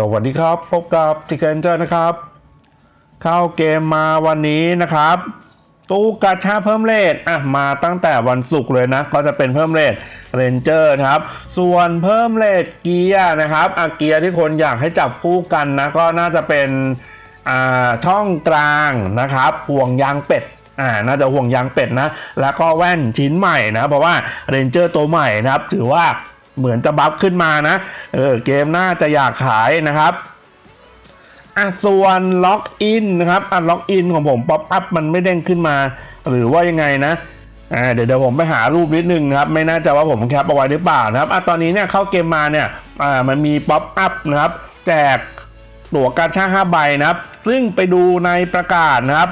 สวัสดีครับ พบกับจิเกนเจอร์นะครับ เข้าเกมมาวันนี้นะครับ ตู้กาชาเพิ่มเลทอะมาตั้งแต่วันศุกร์เลยนะ ก็จะเป็นเพิ่มเลทเรนเจอร์ครับ ส่วนเพิ่มเลทเกียร์นะครับอาเกียร์ที่คนอยากให้จับคู่กันนะ ก็น่าจะเป็นอ่าช่องกลางนะครับห่วงยางเป็ดอ่า น่าจะห่วงยางเป็ดนะ แล้วก็แว่นชิ้นใหม่นะ เพราะว่าเรนเจอร์ตัวใหม่นะครับ ถือว่า เหมือนจะบัฟขึ้นมานะ เออเกมน่าจะอยากขายนะครับอะส่วนล็อกอินนะครับอะล็อกอินของผมป๊อปอัพมันไม่เด้งขึ้นมา หรือว่ายังไงนะอ่าเดี๋ยวเดี๋ยวผมไปหารูปนิดนึงนะครับไม่น่าจะว่าผมแคปเอาไว้หรือเปล่านะครับอะตอนนี้เนี่ยเข้าเกมมาเนี่ยอ่ามันมีป๊อปอัพนะครับ แจกตั๋วการชาง5ใบนะครับ ซึ่งไปดูในประกาศนะครับ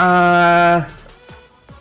อ่า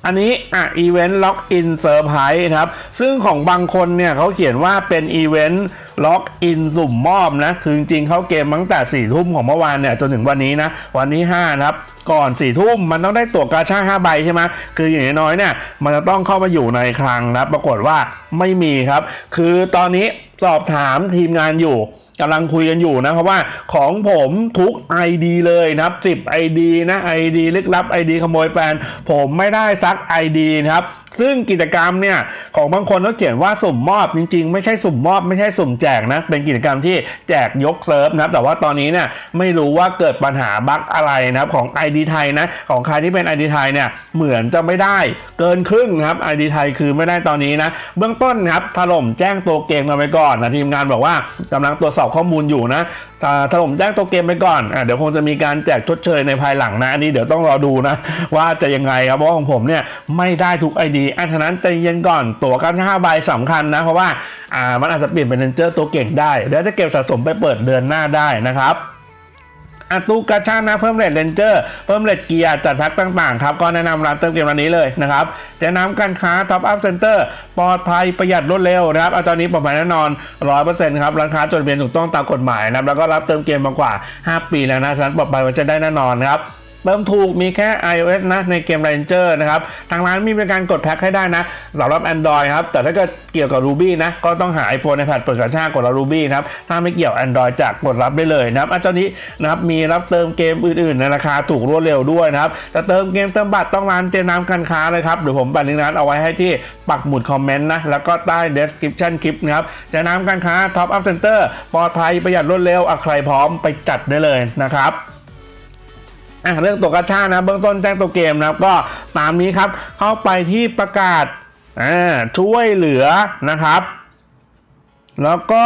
อันนี้อะอีเวนต์ล็อกอินเซอร์ไพรส์ครับ ซึ่งของบางคนเนี่ยเขาเขียนว่าเป็นอีเวนต์ล็อกอินสุ่มมอบนะ คือจริงๆเขาเกมตั้งแต่4ี่ทุ่มของเมื่อวานเนี่ยจนถึงวันนี้นะ วันที่5นะครับ ก่อน4ี่ทุ่มมันต้องได้ตั๋วกาชา5ใบใช่ไหมคืออย่างน้อยๆเนี่ยมันจะต้องเข้ามาอยู่ในคลังนะปรากฏว่าไม่มีครับ คือตอนนี้สอบถามทีมงานอยู่ กำลังคุยกันอยู่นะครับว่าของผมทุก ID เลยนะครับ10 ID นะ ID ลึกลับ ID ขโมยแฟน ผมไม่ได้ซัก ID นะครับ ซึ่งกิจกรรมเนี่ยของบางคนก็เขียนว่าสุ่มมอบจริงๆ ไม่ใช่สุ่มมอบไม่ใช่สุ่มแจกนะ เป็นกิจกรรมที่แจกยกเซิร์ฟนะครับแต่ว่าตอนนี้เนี่ยไม่รู้ว่าเกิดปัญหาบั๊กอะไรนะครับของ ID ไทยนะของใครที่เป็น ID ไทยเนี่ยเหมือนจะไม่ได้เกินครึ่งนะครับ ID ไทยคือไม่ได้ตอนนี้นะเบื้องต้นนะครับถล่มแจ้งตัวเกมกันไปก่อนนะทีมงานบอกว่ากำลังตรวจสอบข้อมูลอยู่นะ ถล่มแจ้งตัวเกมไปก่อนอะเดี๋ยวคงจะมีการแจกชดเชยในภายหลังนะ อันนี้เดี๋ยวต้องรอดูนะ ว่าจะยังไงครับเพราะของผมเนี่ยไม่ได้ทุกไอดีอันฉะนั้นใจเย็นก่อนตั๋วกันห้าใบสำคัญนะ เพราะว่าอ่ามันอาจจะเปลี่ยนเป็นเรนเจอร์ตัวเก่งได้ แล้วจะเก็บสะสมไปเปิดเดือนหน้าได้นะครับ อาตูกาชานะเพิ่มเลทเลนเจอร์เพิ่มเลทเกียร์จัดแพ็คต่างๆครับก็แนะนำร้านเติมเกมร้านนี้เลยนะครับจะนำการค้าท็อปอัพเซ็นเตอร์ปลอดภัยประหยัดรวดเร็วนะครับอาตอนนี้ปลอดภัยแน่นอน 100%ครับร้านค้าจดทะเบียนถูกต้องตามกฎหมายนะครับแล้วก็รับเติมเกมมากว่า 5 ปีแล้วนะฉะนั้นปลอดภัยมันจะได้แน่นอนนะครับ เติมถูกมีแค่ iOS นะในเกม Ranger นะครับทางร้านมีบริการกดแพ็คให้ได้นะสำหรับ Android ครับแต่ถ้าเกิดเกี่ยวกับ Ruby นะก็ต้องหา iPhone iPad เปิดกระชากกดรับ Ruby นะครับถ้าไม่เกี่ยว Android จะกดรับได้เลยนะครับอันนี้นะครับมีรับเติมเกมอื่นๆในราคาถูกรวดเร็วด้วยนะครับจะเติมเกมเติมบัตรต้องร้านเจน้ำการค้าเลยครับเดี๋ยวผมแปะลิงก์ร้านเอาไว้ให้ที่ปักหมุดคอมเมนต์นะแล้วก็ใต้ description คลิปนะครับเจน้ำการค้า Top Up Center ปลอดภัยประหยัดรวดเร็วอะใครพร้อมไปจัดได้เลยนะครับ อะเรื่องตัวกระชานะเบื้องต้นแจ้งตัวเกมนะครับก็ตามนี้ครับเข้าไปที่ประกาศอ่าช่วยเหลือนะครับ แล้วก็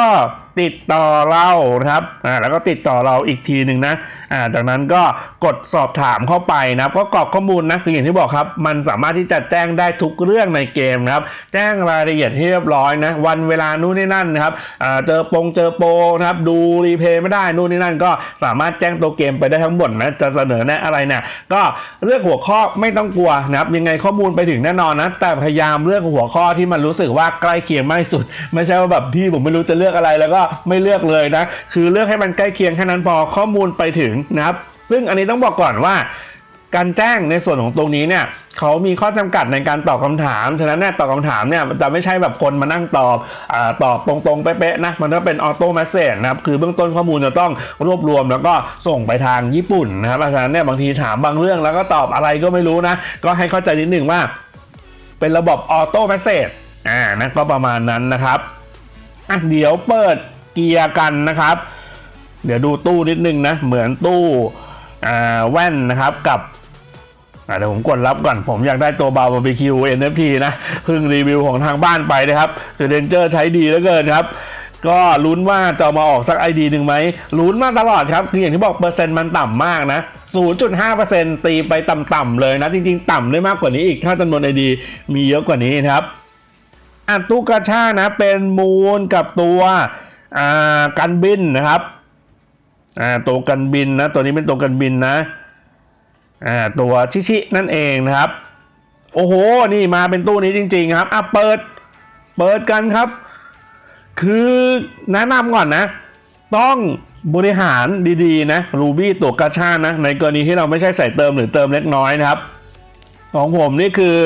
ติดต่อเรานะครับอ่าแล้วก็ติดต่อเราอีกทีหนึ่งนะอ่าจากนั้นก็กดสอบถามเข้าไปนะครับก็กรอกข้อมูลนะคืออย่างที่บอกครับ มันสามารถที่จะแจ้งได้ทุกเรื่องในเกมครับ แจ้งรายละเอียดให้เรียบร้อยนะวันเวลานู่นนี่นั่นนะครับอ่าเจอปงเจอโปนะครับดูรีเพย์ไม่ได้นู่นนี่นั่น ก็สามารถแจ้งตัวเกมไปได้ทั้งหมดนะจะเสนอแนะอะไรเนี่ยก็เลือกหัวข้อไม่ต้องกลัวนะครับยังไงข้อมูลไปถึงแน่นอนนะแต่พยายามเลือกหัวข้อที่มันรู้สึกว่าใกล้เคียงมากที่สุด ไม่ใช่ว่าแบบที่ผมไม่รู้จะเลือกอะไรแล้วก็ไม่เลือกเลยนะ คือเลือกให้มันใกล้เคียงแค่นั้นพอข้อมูลไปถึงนะครับ ซึ่งอันนี้ต้องบอกก่อนว่าการแจ้งในส่วนของตรงนี้เนี่ยเขามีข้อจำกัดในการตอบคำถาม ฉะนั้นเนี่ยตอบคำถามเนี่ยจะไม่ใช่แบบคนมานั่งตอบอตอบตรงๆเป๊ะๆนะ มันก็เป็นออโต้แมสเซจนะครับ คือเบื้องต้นข้อมูลจะต้องรวบรวมแล้วก็ส่งไปทางญี่ปุ่นนะครับฉะนั้นเนี่ยบางทีถามบางเรื่องแล้วก็ตอบอะไรก็ไม่รู้นะ ก็ให้เข้าใจนิดหนึ่งว่า เป็นระบบออโต้แมสเซจอ่านะก็ประมาณนั้นนะครับอะเดี๋ยวเปิด เกียร์กันนะครับ เดี๋ยวดูตู้นิดนึงนะ เหมือนตู้แว่นนะครับกับเดี๋ยวผมกดรับก่อน ผมอยากได้ตัวบาบาร์บีคิว NFT นะเพิ่งรีวิวของทางบ้านไปนะครับคือเดนเจอร์ใช้ดีเหลือเกินครับก็ลุ้นว่าจะมาออกสักไอดีหนึ่งไหมลุ้นมาตลอดครับคืออย่างที่บอกเปอร์เซ็นต์มันต่ำมากนะ 0.5%ตีไปต่ำๆเลยนะ จริงๆ ต่ำได้มากกว่านี้อีก ถ้าจำนวนไอดีมีเยอะกว่านี้นะครับอันตู้กระชานะเป็นมูลกับตัว กันบินนะครับตัวกันบินนะตัวนี้เป็นตัวกันบินนะตัวชิชินั่นเองนะครับ โอ้โห นี่มาเป็นตู้นี้จริง ๆ ครับอะเปิดเปิดกันครับ คือแนะนำก่อนนะ ต้องบริหารดีๆนะรูบี้ตัวกระชานะ ในกรณีที่เราไม่ใช่ใส่เติมหรือเติมเล็กน้อยนะครับ ของผมนี่คือ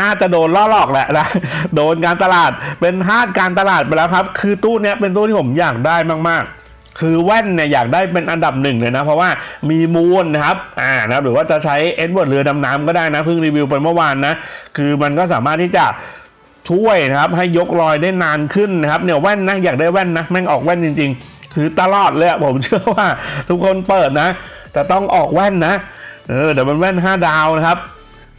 น่าจะโดนล่อหลอกแหละนะโดนการตลาดเป็นทาสการตลาดไปแล้วครับ คือตู้เนี้ยเป็นตู้ที่ผมอยากได้มาก ๆคือแว่นเนี่ยอยากได้เป็นอันดับหนึ่งเลยนะ เพราะว่ามีมูลนะครับอ่านะครับหรือว่าจะใช้เอ็ดเวิร์ดเรือดำน้ำก็ได้นะเพิ่งรีวิวไปเมื่อวานนะ คือมันก็สามารถที่จะช่วยนะครับ ให้ยกรอยได้นานขึ้นนะครับเนี่ยแว่นนะอยากได้แว่นนะแม่งออกแว่นจริง ๆ คือตลอดเลยอะผมเชื่อว่า ทุกคนเปิดนะจะต้องออกแว่นนะเออเดี๋ยวมันแว่น 5 ดาวนะครับ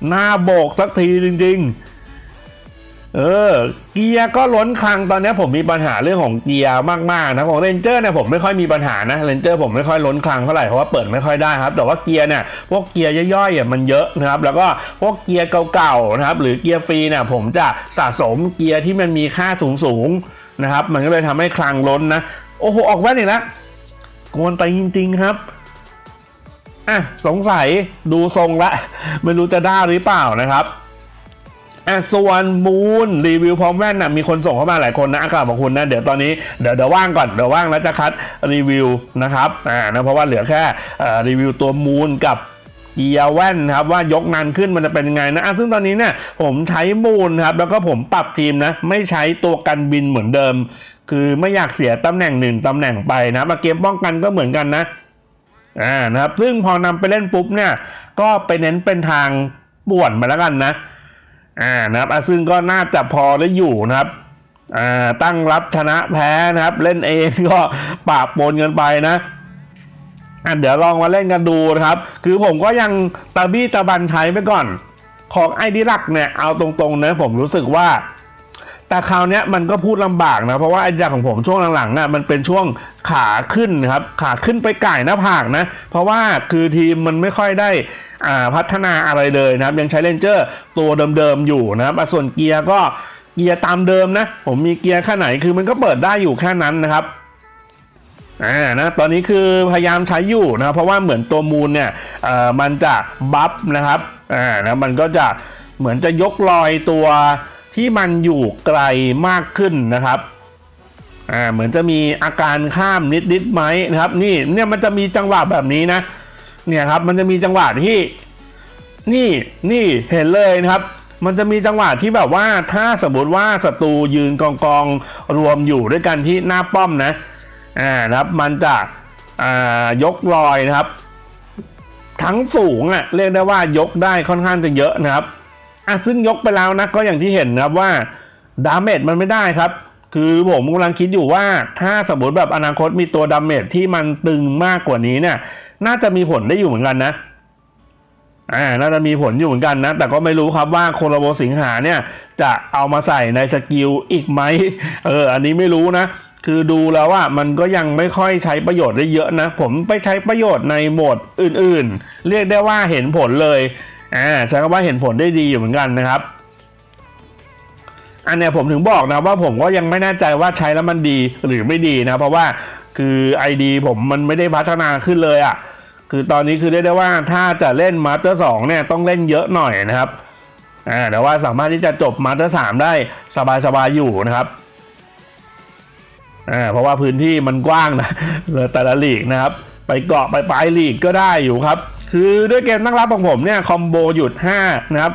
หน้าโบกสักทีจริง ๆ เออ เกียร์ก็ล้นคลังตอนนี้ผมมีปัญหาเรื่องของเกียร์มาก ๆ นะของเรนเจอร์เนี่ยผมไม่ค่อยมีปัญหานะเรนเจอร์ผมไม่ค่อยล้นคลังเท่าไหร่เพราะว่าเปิดไม่ค่อยได้ครับ แต่ว่าเกียร์เนี่ยพวกเกียร์ย่อยๆอะมันเยอะนะครับ แล้วก็พวกเกียร์เก่าๆนะครับ หรือเกียร์ฟรีเนี่ยผมจะสะสมเกียร์ที่มันมีค่าสูงๆนะครับ มันก็เลยทำให้คลังล้นนะโอ้โหออกแว่นอีกแล้วกวนไปจริง ๆ ครับ อะสงสัยดูทรงละ ไม่รู้จะได้หรือเปล่านะครับอะส่วนมูนรีวิวพร้อมแว่นนะมีคนส่งเข้ามาหลายคนนะอากาศของคุณนะ เดี๋ยวตอนนี้เดี๋ยวเดี๋ยวว่างก่อนเดี๋ยวว่างแล้วจะคัดรีวิวนะครับอ่านะเพราะว่าเหลือแค่อ่อรีวิวตัวมูนกับเกียร์แว่นครับว่ายกนานขึ้นมันจะเป็นยังไงนะอะซึ่งตอนนี้เนี่ยผมใช้มูนครับแล้วก็ผมปรับทีมนะไม่ใช้ตัวกันบินเหมือนเดิม คือไม่อยากเสียตำแหน่งหนึ่งตำแหน่งไปนะมาเกมป้องกันก็เหมือนกันนะ อ่านะครับ ซึ่งพอนำไปเล่นปุ๊บเนี่ย ก็ไปเน้นเป็นทางป่วนมาแล้วกันนะ อ่านะครับซึ่งก็น่าจะพอได้อยู่นะครับอ่าตั้งรับชนะแพ้นะครับ เล่นเองก็ปราบปนกันไปนะอะเดี๋ยวลองมาเล่นกันดูนะครับ คือผมก็ยังตะบี้ตะบันใช้ไปก่อน ของไอดีลักเนี่ยเอาตรงๆนะผมรู้สึกว่า แต่คราวนี้มันก็พูดลำบากนะ เพราะว่าไอ้อย่าของผมช่วงหลังๆน่ะมันเป็นช่วงขาขึ้นครับ ขาขึ้นไปไก่หน้าผากนะ เพราะว่าคือทีมมันไม่ค่อยได้พัฒนาอะไรเลยนะครับ ยังใช้เลนเจอร์ตัวเดิมๆอยู่นะครับส่วนเกียร์ก็เกียร์ตามเดิมนะ ผมมีเกียร์แค่ไหนคือมันก็เปิดได้อยู่แค่นั้นนะครับอ่านะตอนนี้คือพยายามใช้อยู่นะ เพราะว่าเหมือนตัวมูลเนี่ยเอ่อมันจะบัฟนะครับอ่านะมันก็จะเหมือนจะยกลอยตัว ที่มันอยู่ไกลมากขึ้นนะครับอ่าเหมือนจะมีอาการข้ามนิดนิดๆไหมนะครับ นี่เนี่ยมันจะมีจังหวะแบบนี้นะเนี่ยครับมันจะมีจังหวะที่ นี่นี่เห็นเลยนะครับ มันจะมีจังหวะที่แบบว่าถ้าสมมติว่าศัตรูยืนกองกองๆรวมอยู่ด้วยกันที่หน้าป้อมนะอ่านะครับมันจะอ่ายกลอยนะครับ ทั้งสูงอะเรียกได้ว่ายกได้ค่อนข้างจะเยอะนะครับ อะซึ่งยกไปแล้วนะก็อย่างที่เห็นนะครับว่าดาเมจมันไม่ได้ครับ คือผมกำลังคิดอยู่ว่าถ้าสมมติแบบอนาคตมีตัวดาเมจที่มันตึงมากกว่านี้เนี่ย น่าจะมีผลได้อยู่เหมือนกันนะอ่าน่าจะมีผลอยู่เหมือนกันนะ แต่ก็ไม่รู้ครับว่าโคโลโบสิงหาเนี่ย จะเอามาใส่ในสกิลอีกไหมเออ อันนี้ไม่รู้นะ คือดูแล้วว่ามันก็ยังไม่ค่อยใช้ประโยชน์ได้เยอะนะ ผมไปใช้ประโยชน์ในโหมดอื่นๆ เรียกได้ว่าเห็นผลเลย อ่าใช้คำว่าเห็นผลได้ดีอยู่เหมือนกันนะครับ อันเนี้ยผมถึงบอกนะว่าผมก็ยังไม่แน่ใจว่าใช้แล้วมันดีหรือไม่ดีนะ เพราะว่าคือ ID ผมมันไม่ได้พัฒนาขึ้นเลยอะ่ะคือตอนนี้คือเรียกได้ว่าถ้าจะเล่นมาสเตอร์สเนี่ยต้องเล่นเยอะหน่อยนะครับอ่าแต่ว่าสามารถที่จะจบมาสเตอร์สได้สบายๆอยู่นะครับอ่าเพราะว่าพื้นที่มันกว้างนะแต่ละลีกนะครับ ไปเกาะไปปลายลีกก็ได้อยู่ครับ คือด้วยเกมตั้งรับของผมเนี่ยคอมโบหยุด 5 นะครับ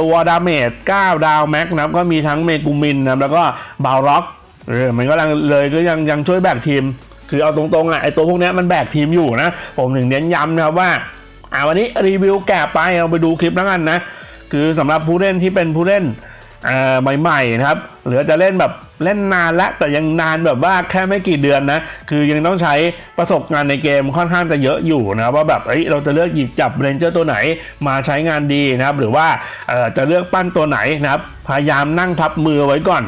ตัวดาเมจ 9 ดาวแม็กนะครับก็มีทั้งเมกูมินนะครับแล้วก็บาวล็อกเออมันก็ยังเลยก็ยังยังช่วยแบกทีม คือเอาตรงๆอะไอตัวพวกนี้มันแบกทีมอยู่นะ ผมถึงเน้นย้ำนะครับว่าอ่าวันนี้รีวิวแกะไปเราไปดูคลิปแล้วกันนะ คือสำหรับผู้เล่นที่เป็นผู้เล่น ใหม่ๆนะครับหรือจะเล่นแบบเล่นนานแล้วแต่ยังนานแบบว่าแค่ไม่กี่เดือนนะ คือยังต้องใช้ประสบการณ์ในเกมค่อนข้างจะเยอะอยู่นะว่าแบบเอ้ยเราจะเลือกหยิบจับเรนเจอร์ตัวไหนมาใช้งานดีนะครับ หรือว่าเอ่อจะเลือกปั้นตัวไหนนะครับ พยายามนั่งพับมือไว้ก่อน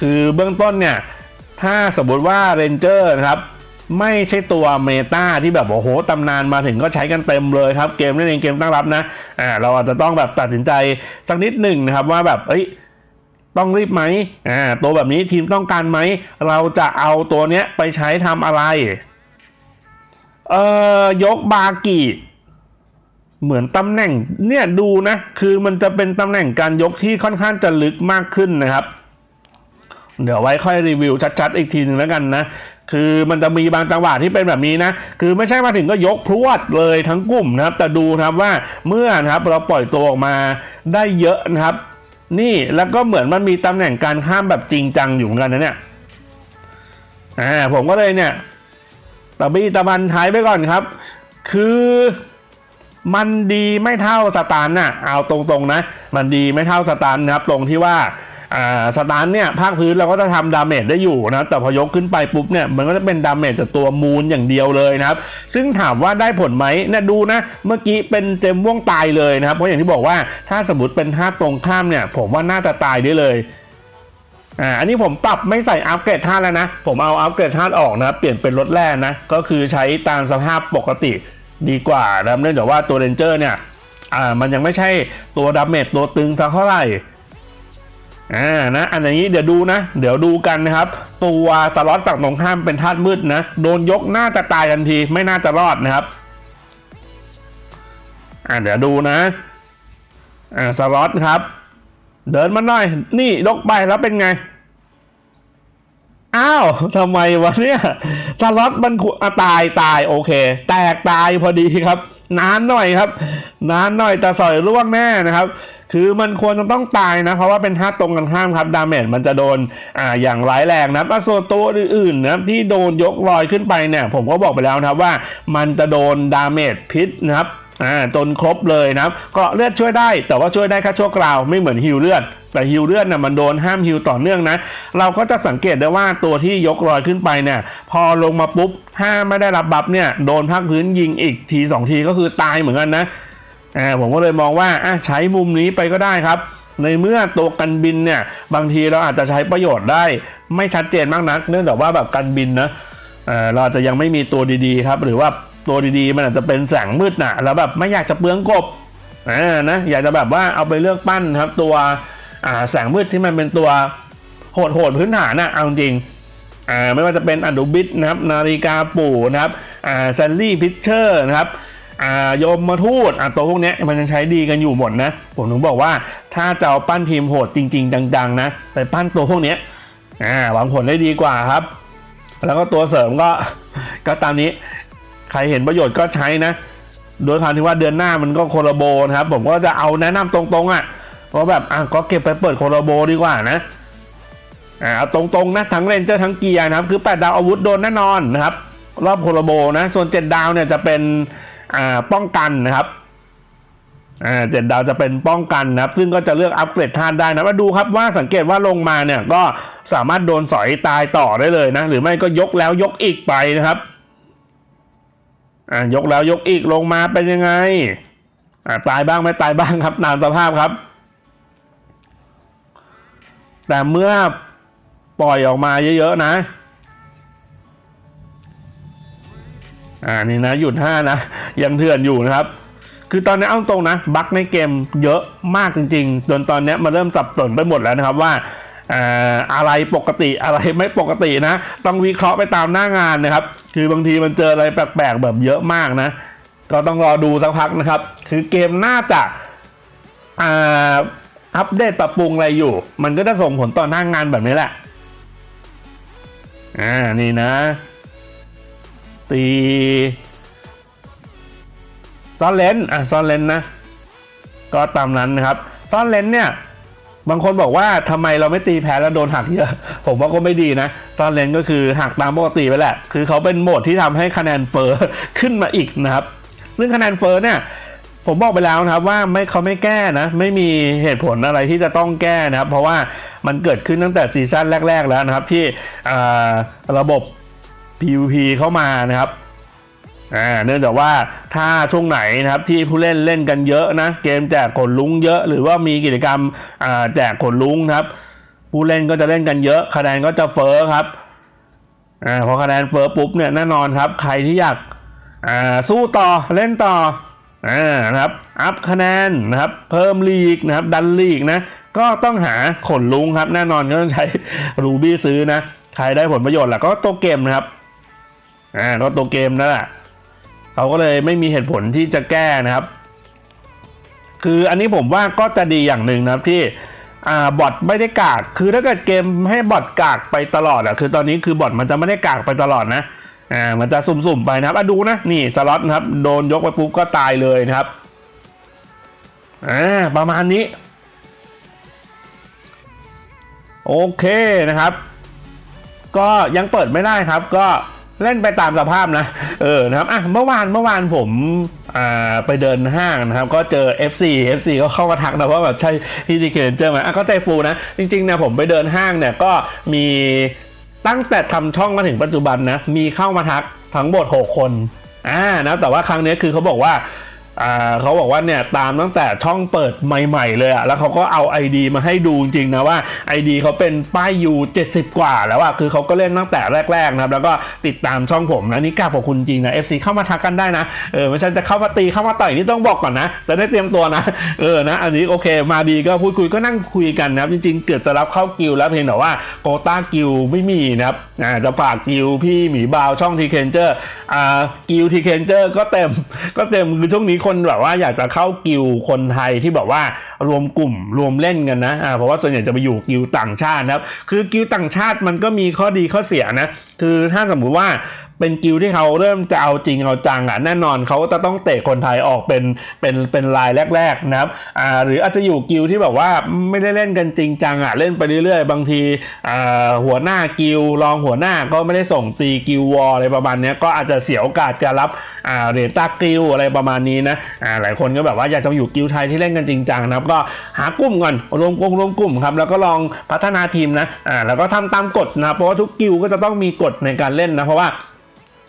คือเบื้องต้นเนี่ย ถ้าสมมติว่าเรนเจอร์นะครับไม่ใช่ตัวเมตาที่แบบโอ้โหตำนานมาถึงก็ใช้กันเต็มเลยครับเกมนั่นเองเกมตั้งรับนะอ่าเราอาจจะต้องแบบตัดสินใจสักนิดหนึ่งนะครับว่าแบบเอ้ย ต้องรีบไหมอ่าตัวแบบนี้ทีมต้องการไหม เราจะเอาตัวเนี้ยไปใช้ทำอะไร เอ่อยกบากิเหมือนตำแหน่งเนี่ยดูนะ คือมันจะเป็นตำแหน่งการยกที่ค่อนข้างจะลึกมากขึ้นนะครับ เดี๋ยวไว้ค่อยรีวิวชัดๆ อีกทีหนึ่งแล้วกันนะ คือมันจะมีบางจังหวะที่เป็นแบบนี้นะ คือไม่ใช่มาถึงก็ยกพรวดเลยทั้งกลุ่มนะครับ แต่ดูนะครับว่าเมื่อนะครับเราปล่อยตัวออกมาได้เยอะนะครับ นี่แล้วก็เหมือนมันมีตำแหน่งการข้ามแบบจริงจังอยู่เหมือนกันนะเนี่ยอ่าผมก็เลยเนี่ยตะบี้ตะบันใช้ไปก่อนครับ คือมันดีไม่เท่าสตาร์น่ะเอาตรงๆนะ มันดีไม่เท่าสตาร์นนะครับ ตรงที่ว่า อ่าสตาร์นเนี่ยภาคพื้นเราก็จะทำดาเมจได้อยู่นะแต่พอยกขึ้นไปปุ๊บเนี่ยมันก็จะเป็นดาเมจจากตัวมูลอย่างเดียวเลยนะครับซึ่งถามว่าได้ผลไหมเนี่ยดูนะเมื่อกี้เป็นเต็มว่องตายเลยนะครับเพราะอย่างที่บอกว่าถ้าสมมติเป็นท่าตรงข้ามเนี่ยผมว่าน่าจะตายได้เลยอ่าอันนี้ผมปรับไม่ใส่อัปเกรดธาตุแล้วนะ ผมเอาอัปเกรดธาตุออกนะ เปลี่ยนเป็นรถแร่นะ ก็คือใช้ตามสภาพปกติดีกว่านะเนื่องจากว่าตัวเรนเจอร์เนี่ย อ่า มันยังไม่ใช่ตัวดาเมจตัวตึงสักเท่าไหร่ อ่านะอันนี้เดี๋ยวดูนะ เดี๋ยวดูกันนะครับ ตัวสล็อตฝั่งตรงข้ามเป็นธาตุมืดนะโดนยกน่าจะตายทันทีไม่น่าจะรอดนะครับอ่าเดี๋ยวดูนะอ่าสล็อตครับ เดินมาหน่อย นี่ยกไปแล้วเป็นไงอ้าวทำไมวะเนี่ยสล็อตมันอตายตายโอเค แตกตายพอดีครับ นานหน่อยครับ นานหน่อยแต่สอยร่วงแน่นะครับ คือมันควรจะต้องตายนะ เพราะว่าเป็นท่าตรงกันข้ามครับ ดาเมจมันจะโดนอ่าอย่างร้ายแรงนะส่วนตัวอื่นๆนะที่โดนยกลอยขึ้นไปเนี่ย ผมก็บอกไปแล้วนะครับว่ามันจะโดนดาเมจพิษนะครับ อ่าจนครบเลยนะครับเกราะเลือดช่วยได้ แต่ว่าช่วยได้แค่ชั่วคราวไม่เหมือนฮิวเลือดแต่ฮิวเลือดน่ะมันโดนห้ามฮิวต่อเนื่องนะ เราก็จะสังเกตได้ว่าตัวที่ยกรอยขึ้นไปเนี่ยพอลงมาปุ๊บถ้าไม่ได้รับบัฟเนี่ยโดนภาคพื้นยิงอีกทีสองทีก็คือตายเหมือนกันนะอ่าผมก็เลยมองว่าอะใช้มุมนี้ไปก็ได้ครับในเมื่อตัวกันบินเนี่ยบางทีเราอาจจะใช้ประโยชน์ได้ไม่ชัดเจนมากนัก เนื่องจากว่าแบบกันบินนะเอ่อเราอาจจะยังไม่มีตัวดีๆครับ หรือว่า ตัวดีๆ มันอาจจะเป็นแสงมืดนะแล้วแบบไม่อยากจะเปลืองกบอ่านะอยากจะแบบว่าเอาไปเลือกปั้นครับตัวอ่าแสงมืดที่มันเป็นตัวโหดๆพื้นฐานนะเอาจริงอ่าไม่ว่าจะเป็นอนุบิทนะครับนาฬิกาปู่นะครับอ่าแซนลี่พิชเชอร์นะครับอ่ายมมาทูตอะตัวพวกนี้มันยังใช้ดีกันอยู่หมดนะผมถึงบอกว่าถ้าจะเอาปั้นทีมโหดจริงๆจัง ๆ นะไปปั้นตัวพวกนี้อ่าหวังผลได้ดีกว่าครับ แล้วก็ตัวเสริมก็ก็ตามนี้ ใครเห็นประโยชน์ก็ใช้นะ โดยความที่ว่าเดือนหน้ามันก็โคลโบนะครับ ผมก็จะเอาแนะนำตรงๆอะ เพราะแบบอะก็เก็บไปเปิดโคลโบดีกว่านะอ่าตรงๆนะทั้งเรนเจอร์ทั้งเกียร์นะครับ คือ 8 ดาวอาวุธโดนแน่นอนนะครับ รอบโคลโบนะ ส่วน 7 ดาวเนี่ยจะเป็นอ่าป้องกันนะครับอ่าเจ็ดดาวจะเป็นป้องกันนะครับ ซึ่งก็จะเลือกอัปเกรดธาตุได้นะมาดูครับว่าสังเกตว่าลงมาเนี่ยก็สามารถโดนสอยตายต่อได้เลยนะ หรือไม่ก็ยกแล้วยกอีกไปนะครับ อ่ายกแล้วยกอีกลงมาเป็นยังไงอ่าตายบ้างไม่ตายบ้างครับตามสภาพครับ แต่เมื่อปล่อยออกมาเยอะๆนะอ่านี่นะหยุดห้านะ ยังเถื่อนอยู่นะครับ คือตอนนี้เอาตรงนะบั๊กในเกมเยอะมากจริงๆจนตอนนี้มาเริ่มสับสนไปหมดแล้วนะครับว่าอ่าอะไรปกติอะไรไม่ปกตินะ ต้องวิเคราะห์ไปตามหน้างานนะครับ คือบางทีมันเจออะไรแปลกๆแบบเยอะมากนะ ก็ต้องรอดูสักพักนะครับ คือเกมน่าจะอ่าอัปเดตปรับปรุงอะไรอยู่ มันก็จะส่งผลต่อหน้างานแบบนี้แหละ อ่า นี่นะ ตีซ่อนเลนอะซ่อนเลนนะ ก็ตามนั้นนะครับ ซ่อนเลนเนี่ย บางคนบอกว่าทำไมเราไม่ตีแพ้แล้วโดนหักเยอะผมว่าก็ไม่ดีนะซ่อนเล่นก็คือหักตามปกติไปแหละ คือเขาเป็นโหมดที่ทำให้คะแนนเฟอร์ขึ้นมาอีกนะครับ ซึ่งคะแนนเฟอร์เนี่ยผมบอกไปแล้วนะครับว่าไม่เขาไม่แก้นะ ไม่มีเหตุผลอะไรที่จะต้องแก้นะครับ เพราะว่ามันเกิดขึ้นตั้งแต่ซีซั่นแรก ๆ แล้วนะครับที่ระบบ PVP เข้ามานะครับ อ่าเนื่องจากว่าถ้าช่วงไหนนะครับที่ผู้เล่นเล่นกันเยอะนะเกมแจกขนลุงเยอะหรือว่ามีกิจกรรมอ่าแจกขนลุงนะครับ ผู้เล่นก็จะเล่นกันเยอะคะแนนก็จะเฟ้อครับอ่าพอคะแนนเฟ้อปุ๊บเนี่ยแน่นอนครับ ใครที่อยากอ่าสู้ต่อเล่นต่ออ่านะครับอัพคะแนนนะครับเพิ่มลีกนะครับดันลีกนะก็ต้องหาขนลุงครับแน่นอนก็ต้องใช้รูบี้ซื้อนะใครได้ผลประโยชน์ล่ะก็ตัวเกมนะครับอ่าก็ตัวเกมนั่นแหละ เขาก็เลยไม่มีเหตุผลที่จะแก้นะครับ คืออันนี้ผมว่าก็จะดีอย่างหนึ่งนะครับที่บอทไม่ได้กาก คือถ้าเกิดเกมให้บอทกากไปตลอดอะคือตอนนี้คือบอทมันจะไม่ได้กากไปตลอดนะอ่ามันจะสุ่มๆไปนะครับอะดูนะนี่สล็อตนะครับโดนยกไปปุ๊บก็ตายเลยนะครับอ่าประมาณนี้ โอเคนะครับ ก็ยังเปิดไม่ได้ครับก็ เล่นไปตามสภาพนะ เออนะครับอะเมื่อวานเมื่อวานผมอ่าไปเดินห้างนะครับ ก็เจอ FC FC ก็เข้ามาทักนะว่าแบบใช่พี่ดีเคเจอไหมอะก็ใจฟูนะ จริงๆนะผมไปเดินห้างเนี่ยก็มีตั้งแต่ทำช่องมาถึงปัจจุบันนะ มีเข้ามาทักทั้งหมด 6 คนอ่านะแต่ว่าครั้งนี้คือเขาบอกว่า อ่าเขาบอกว่าเนี่ยตามตั้งแต่ช่องเปิดใหม่ ๆ เลยอะแล้วเขาก็เอา ID มาให้ดูจริงๆนะว่า ID เขาเป็นป้ายยู70 กว่าแล้วอะคือเขาก็เล่นตั้งแต่แรกๆนะครับแล้วก็ติดตามช่องผมนะนี่กล้าบอกคุณจริงนะ FC เข้ามาทักกันได้นะเออไม่ใช่จะเข้ามาตีเข้ามาต่อยนี่ต้องบอกก่อนนะจะได้เตรียมตัวนะเออนะอันนี้โอเค มาดีก็พูดคุยก็นั่งคุยกันนะครับจริงๆ เกือบจะรับเข้ากิลแล้วเพียงแต่ว่าโกต้ากิลไม่มีนะครับอ่าจะฝากกิลพี่หมีบาวช่องทีเคนเจอร์อ่ากิลทีเคนเจอร์ก็เต็มก็เต็มคือช่วงนี้คนแบบว่าอยากจะเข้ากิลคนไทยที่แบบว่ารวมกลุ่มรวมเล่นกันนะอ่าเพราะว่าส่วนใหญ่จะไปอยู่กิลต่างชาตินะครับคือกิลต่างชาติมันก็มีข้อดีข้อเสียนะคือถ้าสมมุติว่า เป็นกิลที่เขาเริ่มจะเอาจริงเอาจังอะแน่นอนเขาจะต้องเตะคนไทยออกเป็นเป็นเป็นรายแรก ๆ นะครับอ่าหรืออาจจะอยู่กิลที่แบบว่าไม่ได้เล่นกันจริงจังอะเล่นไปเรื่อยๆ บางทีอ่าหัวหน้ากิลรองหัวหน้าก็ไม่ได้ส่งตีกิลวอลอะไรประมาณนี้ก็อาจจะเสียโอกาสจะรับอ่าเหรียญตากิลอะไรประมาณนี้นะอ่าหลายคนก็แบบว่าอยากจะอยู่กิลไทยที่เล่นกันจริงจังนะครับก็หากลุ่มก่อนรวมกลุ่มรวมกลุ่มครับแล้วก็ลองพัฒนาทีมนะอ่าแล้วก็ทำตามกฎนะเพราะว่าทุกกิลก็จะต้องมีกฎในการเล่นนะเพราะว่า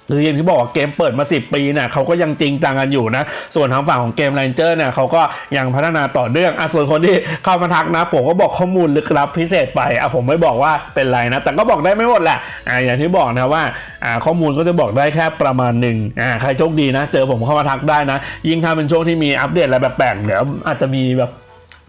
คืออย่างที่บอกว่าเกมเปิดมา 10 ปีเนี่ยเขาก็ยังจริงจังกันอยู่นะ ส่วนทางฝั่งของเกม Ranger เนี่ยเขาก็ยังพัฒนาต่อเนื่องอะส่วนคนที่เข้ามาทักนะผมก็บอกข้อมูลลึกลับพิเศษไปอะผมไม่บอกว่าเป็นไรนะ แต่ก็บอกได้ไม่หมดแหละอะอย่างที่บอกนะว่าอ่าข้อมูลก็จะบอกได้แค่ประมาณหนึ่งอ่าใครโชคดีนะ เจอผมเข้ามาทักได้นะ ยิ่งถ้าเป็นช่วงที่มีอัปเดตอะไรแปลกๆเดี๋ยวอาจจะมีแบบ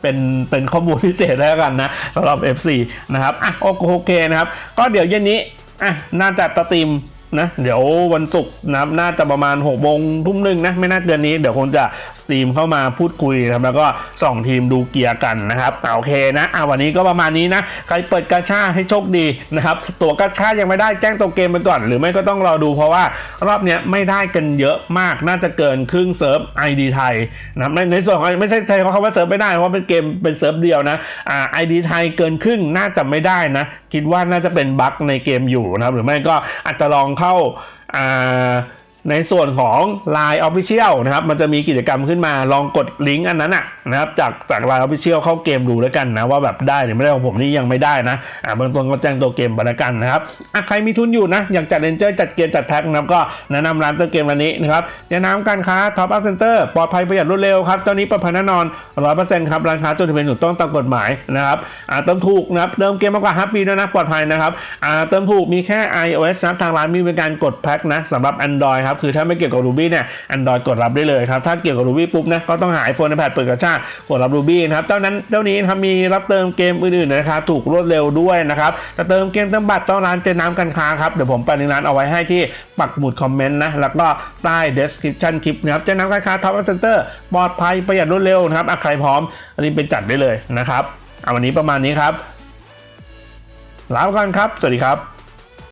เป็นเป็นข้อมูลพิเศษแล้วกันนะสำหรับ FC นะครับอะโอเคนะครับ ก็เดี๋ยวเย็นนี้อะน่าจะสตรีม นะเดี๋ยววันศุกร์นะน่าจะประมาณ6กโมงทุ่มหนึ่งนะไม่น่าเกินนี้เดี๋ยวคงจะสตรีมเข้ามาพูดคุยนะครับแล้วก็ส่องทีมดูเกียร์กันนะครับอะโอเคนะอะวันนี้ก็ประมาณนี้นะ ใครเปิดกาชาให้โชคดีนะครับตัวกาชายังไม่ได้แจ้งตัวเกมไปก่อน หรือไม่ก็ต้องรอดูเพราะว่ารอบนี้ไม่ได้กันเยอะมากน่าจะเกินครึ่งเซิร์ฟ ID ไทยนะในในส่วนของไม่ใช่ไทยเขาว่าเซิร์ฟไม่ได้เพราะเป็นเกมเป็นเซิร์ฟเดียวนะอ่า ID ไทยเกินครึ่งน่าจะไม่ได้นะ คิดว่าน่าจะเป็นบั๊กในเกมอยู่นะครับหรือไม่ก็อาจจะลองเข้าอ่า ในส่วนของ Line Official นะครับ มันจะมีกิจกรรมขึ้นมาลองกดลิงก์อันนั้นอะนะครับจากจาก Line Official เข้าเกมดูแล้วกันนะ ว่าแบบได้หรือไม่ได้ของผมนี่ยังไม่ได้นะอ่าเบื้องต้นก็แจ้งตัวเกมไปแล้วกันนะครับอะใครมีทุนอยู่นะอยากจัดเรนเจอร์จัดเกมจัดแพ็คนะครับก็แนะนำร้านเติมเกมวันนี้นะครับเจะน้ำการค้า Top Up Center ปลอดภัยประหยัดรวดเร็วครับเจ้านี้ปลอดภัยแน่นอน100%ครับร้านค้าจดทะเบียนถูกต้องตามกฎหมายนะครับอ่าเติมถูกนะครับเติมเกมมากกว่า5ปีด้วยนะปลอดภัยนะครับอ่าเติมถูกมีแค่ iOS นะทางร้านมีบริการกดแพ็คนะสำหรับ Android ครับคือถ้าไม่เกี่ยวกับ Ruby เนี่ย Android กดรับได้เลยครับถ้าเกี่ยวกับ Ruby ปุ๊บนะก็ต้องหา iPhone iPad เปิดกระชากกดรับ Ruby นะครับเจ้านั้นเจ้านี้ครับมีรับเติมเกมอื่นๆนะครับถูกรวดเร็วด้วยนะครับจะเติมเกมเติมบัตรต้องร้านเจน้ำกันค้าครับเดี๋ยวผมไปลิงก์ร้านเอาไว้ให้ที่ปักหมุดคอมเมนต์นะแล้วก็ใต้ description คลิปนะครับเจน้ำกันค้า Top Up Center ปลอดภัยประหยัดรวดเร็วนะครับอะใครพร้อมอันนี้เป็นจัดได้เลยนะครับเอาวันนี้ประมาณนี้ครับลาไปก่อนครับ สวัสดีครับ